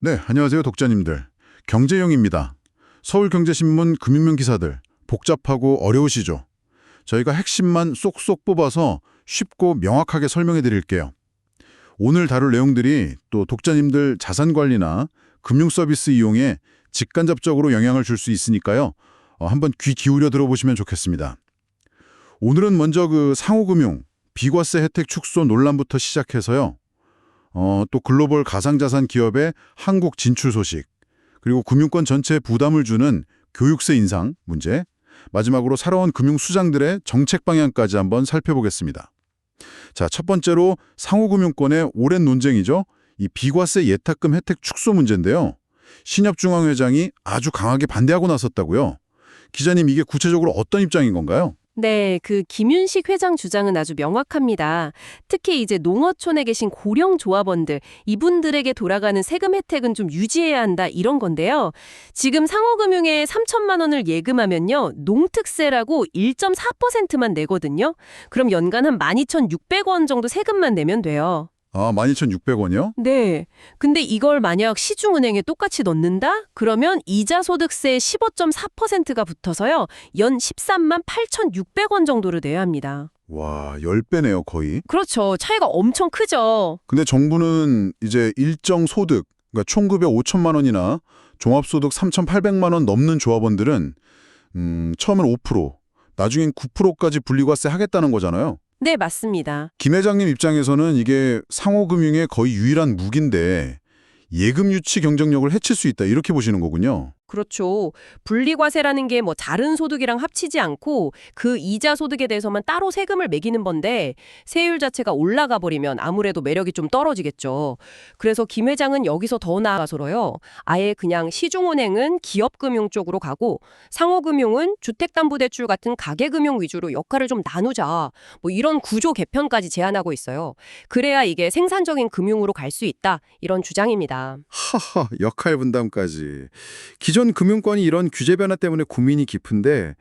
네, 안녕하세요, 독자님들. 경제용입니다. 서울경제신문 금융면 기사들 복잡하고 어려우시죠? 저희가 핵심만 쏙쏙 뽑아서 쉽고 명확하게 설명해 드릴게요. 오늘 다룰 내용들이 또 독자님들 자산 관리나 금융 서비스 이용에 직간접적으로 영향을 줄 수 있으니까요. 어, 한번 귀 기울여 들어보시면 좋겠습니다. 오늘은 먼저 그 상호금융, 비과세 혜택 축소 논란부터 시작해서요. 어, 또 글로벌 가상자산 기업의 한국 진출 소식, 그리고 금융권 전체에 부담을 주는 교육세 인상 문제, 마지막으로 살아온 금융수장들의 정책 방향까지 한번 살펴보겠습니다. 자, 첫 번째로 상호금융권의 오랜 논쟁이죠. 이 비과세 예탁금 혜택 축소 문제인데요. 신협중앙회장이 아주 강하게 반대하고 나섰다고요. 기자님, 이게 구체적으로 어떤 입장인 건가요? 네, 그 김윤식 회장 주장은 아주 명확합니다. 특히 이제 농어촌에 계신 고령 조합원들, 이분들에게 돌아가는 세금 혜택은 좀 유지해야 한다 이런 건데요. 지금 상호금융에 3천만 원을 예금하면요. 농특세라고 1.4%만 내거든요. 그럼 연간 한 12,600원 정도 세금만 내면 돼요. 아, 12,600원이요? 네. 근데 이걸 만약 시중은행에 똑같이 넣는다? 그러면 이자 소득세 15.4%가 붙어서요. 연 13만 8,600원 정도를 내야 합니다. 와, 10배네요, 거의. 그렇죠. 차이가 엄청 크죠. 근데 정부는 이제 일정 소득, 그러니까 총급여 5천만 원이나 종합소득 3,800만 원 넘는 조합원들은 음, 처음엔 5%, 나중엔 9%까지 분리과세 하겠다는 거잖아요. 네, 맞습니다. 김 회장님 입장에서는 이게 상호금융의 거의 유일한 무기인데 예금 유치 경쟁력을 해칠 수 있다 이렇게 보시는 거군요. 그렇죠. 분리과세라는 게 뭐 다른 소득이랑 합치지 않고 그 이자 소득에 대해서만 따로 세금을 매기는 건데 세율 자체가 올라가 버리면 아무래도 매력이 좀 떨어지겠죠. 그래서 김 회장은 여기서 더 나아가서로요. 아예 그냥 시중은행은 기업금융 쪽으로 가고 상호금융은 주택담보대출 같은 가계금융 위주로 역할을 좀 나누자. 뭐 이런 구조 개편까지 제안하고 있어요. 그래야 이게 생산적인 금융으로 갈 수 있다. 이런 주장입니다. 하하, 역할 분담까지. 기존 금융권이 이런 규제 변화 때문에 고민이 깊은데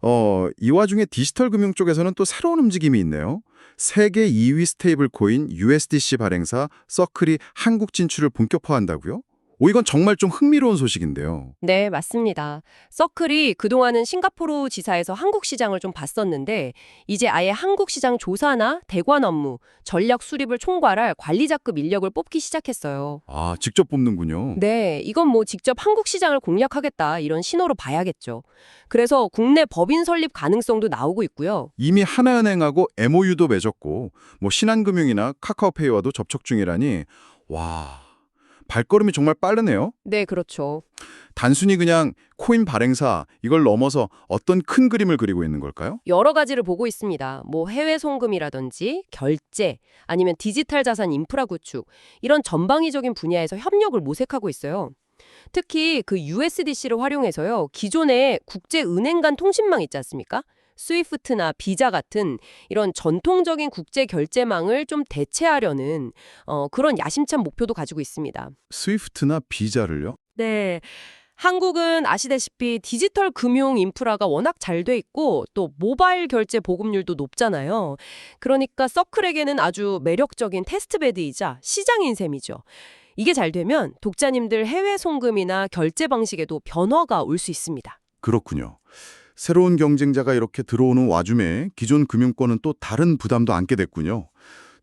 어, 이 와중에 디지털 금융 쪽에서는 또 새로운 움직임이 있네요. 세계 2위 스테이블 코인 USDC 발행사 서클이 한국 진출을 본격화한다고요? 오 이건 정말 좀 흥미로운 소식인데요. 네, 맞습니다. 서클이 그동안은 싱가포르 지사에서 한국 시장을 좀 봤었는데 이제 아예 한국 시장 조사나 대관 업무, 전략 수립을 총괄할 관리자급 인력을 뽑기 시작했어요. 아, 직접 뽑는군요. 네, 이건 뭐 직접 한국 시장을 공략하겠다 이런 신호로 봐야겠죠. 그래서 국내 법인 설립 가능성도 나오고 있고요. 이미 하나은행하고 MOU도 맺었고 뭐 신한금융이나 카카오페이와도 접촉 중이라니 와, 발걸음이 정말 빠르네요. 네, 그렇죠. 단순히 그냥 코인 발행사 이걸 넘어서 어떤 큰 그림을 그리고 있는 걸까요? 여러 가지를 보고 있습니다. 뭐 해외 송금이라든지 결제, 아니면 디지털 자산 인프라 구축 이런 전방위적인 분야에서 협력을 모색하고 있어요. 특히 그 USDC를 활용해서요. 기존의 국제 은행 간 통신망 있지 않습니까? 스위프트나 비자 같은 이런 전통적인 국제 결제망을 좀 대체하려는 어, 그런 야심찬 목표도 가지고 있습니다. 스위프트나 비자를요? 네. 한국은 아시다시피 디지털 금융 인프라가 워낙 잘 돼 있고 또 모바일 결제 보급률도 높잖아요. 그러니까 서클에게는 아주 매력적인 테스트베드이자 시장인 셈이죠. 이게 잘 되면 독자님들 해외 송금이나 결제 방식에도 변화가 올 수 있습니다. 그렇군요. 새로운 경쟁자가 이렇게 들어오는 와중에 기존 금융권은 또 다른 부담도 안게 됐군요.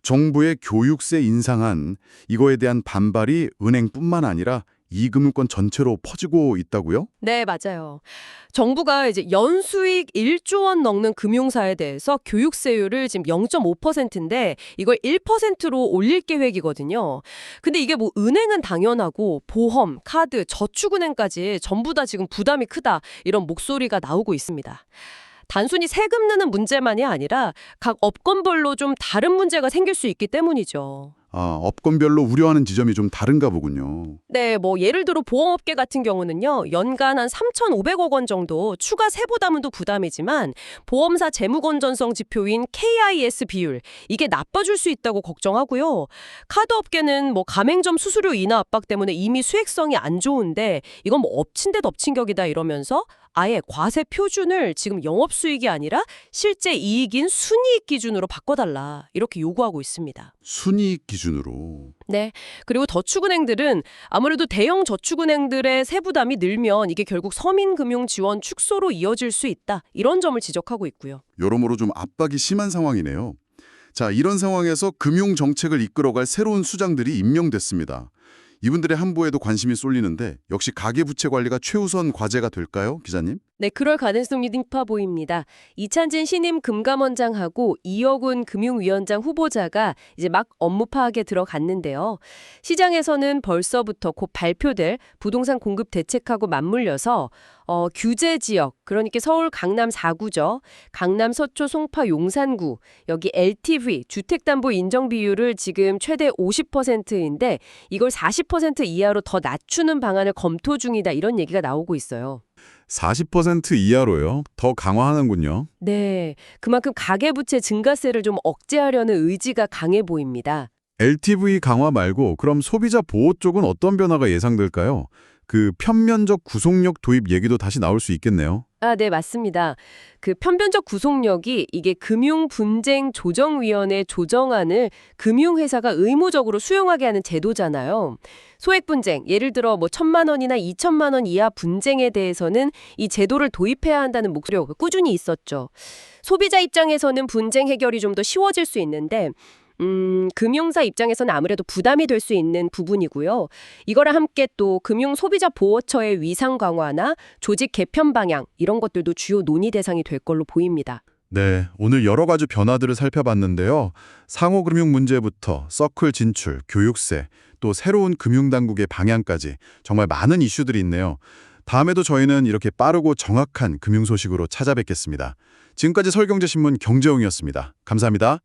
정부의 교육세 인상안 이거에 대한 반발이 은행뿐만 아니라 이 금융권 전체로 퍼지고 있다고요? 네, 맞아요. 정부가 이제 연수익 1조 원 넘는 금융사에 대해서 교육세율을 지금 0.5%인데 이걸 1%로 올릴 계획이거든요. 근데 이게 뭐 은행은 당연하고 보험, 카드, 저축은행까지 전부 다 지금 부담이 크다 이런 목소리가 나오고 있습니다. 단순히 세금 내는 문제만이 아니라 각 업권별로 좀 다른 문제가 생길 수 있기 때문이죠. 아, 업권별로 우려하는 지점이 좀 다른가 보군요. 네, 뭐 예를 들어 보험업계 같은 경우는요. 연간 한 3,500억 원 정도 추가 세부 담은도 부담이지만 보험사 재무 건전성 지표인 KIS 비율 이게 나빠질 수 있다고 걱정하고요. 카드업계는 뭐 가맹점 수수료 인하 압박 때문에 이미 수익성이 안 좋은데 이건 뭐 엎친 데 덮친 격이다 이러면서 아예 과세 표준을 지금 영업 수익이 아니라 실제 이익인 순이익 기준으로 바꿔달라 이렇게 요구하고 있습니다. 순이익 기준으로. 네. 그리고 저축은행들은 아무래도 대형 저축은행들의 세부담이 늘면 이게 결국 서민금융 지원 축소로 이어질 수 있다. 이런 점을 지적하고 있고요. 여러모로 좀 압박이 심한 상황이네요. 자, 이런 상황에서 금융 정책을 이끌어갈 새로운 수장들이 임명됐습니다. 이분들의 한부에도 관심이 쏠리는데 역시 가계부채 관리가 최우선 과제가 될까요, 기자님? 네, 그럴 가능성이 높아 보입니다. 이찬진 신임 금감원장하고 이혁훈 금융위원장 후보자가 이제 막 업무 파악에 들어갔는데요. 시장에서는 벌써부터 곧 발표될 부동산 공급 대책하고 맞물려서 어, 규제 지역, 그러니까 서울 강남 4구죠. 강남 서초 송파 용산구, 여기 LTV 주택담보 인정 비율을 지금 최대 50%인데 이걸 40% 이하로 더 낮추는 방안을 검토 중이다 이런 얘기가 나오고 있어요. 40% 이하로요. 더 강화하는군요. 네, 그만큼 가계부채 증가세를 좀 억제하려는 의지가 강해 보입니다. LTV 강화 말고 그럼 소비자 보호 쪽은 어떤 변화가 예상될까요? 그 편면적 구속력 도입 얘기도 다시 나올 수 있겠네요. 아, 네, 맞습니다. 그 편변적 구속력이 이게 금융분쟁조정위원회 조정안을 금융회사가 의무적으로 수용하게 하는 제도잖아요. 소액 분쟁, 예를 들어 뭐 천만 원이나 이천만 원 이하 분쟁에 대해서는 이 제도를 도입해야 한다는 목소리가 꾸준히 있었죠. 소비자 입장에서는 분쟁 해결이 좀 더 쉬워질 수 있는데 음, 금융사 입장에서는 아무래도 부담이 될 수 있는 부분이고요. 이거랑 함께 또 금융 소비자 보호처의 위상 강화나 조직 개편 방향 이런 것들도 주요 논의 대상이 될 걸로 보입니다. 네, 오늘 여러 가지 변화들을 살펴봤는데요. 상호 금융 문제부터 서클 진출, 교육세, 또 새로운 금융당국의 방향까지 정말 많은 이슈들이 있네요. 다음에도 저희는 이렇게 빠르고 정확한 금융 소식으로 찾아뵙겠습니다. 지금까지 설경제신문 경제용이었습니다. 감사합니다.